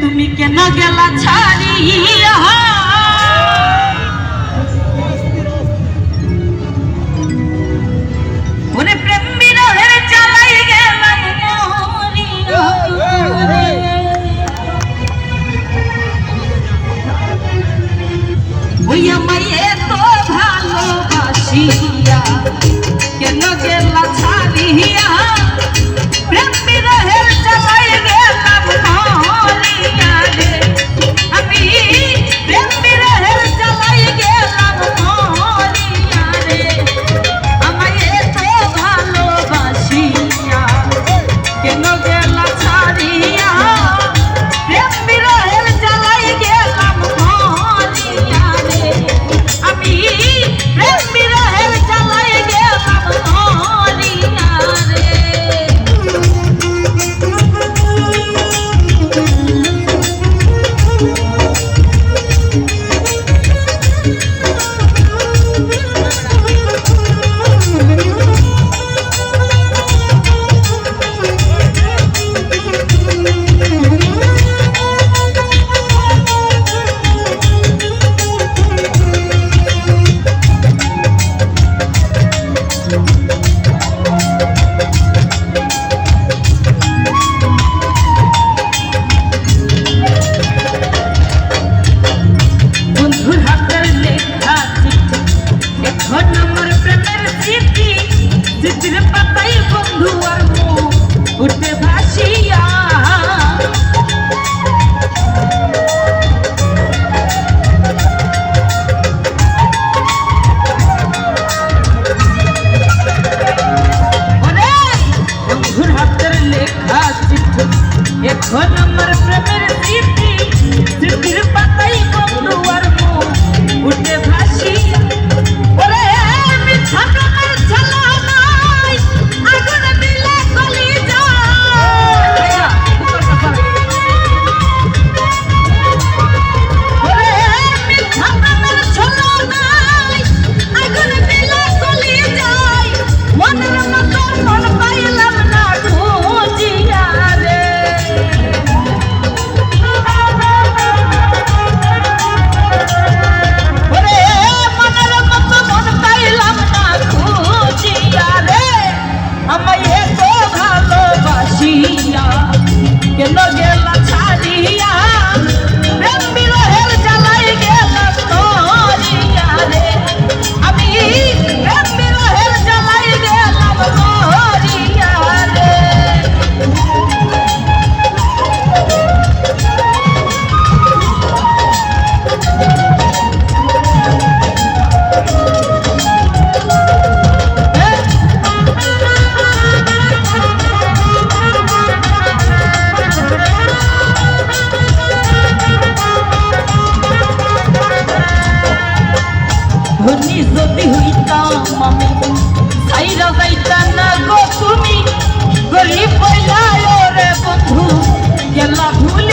তুমি কেন গেলা ছাড়িয়া एक नंबर प्रेम सिद्धि सिद्धि মানুষই যদি হইতাম আমি। সাইরা যাইতাম না গো তুমি। গরিব রে বন্ধু গেলা ভুল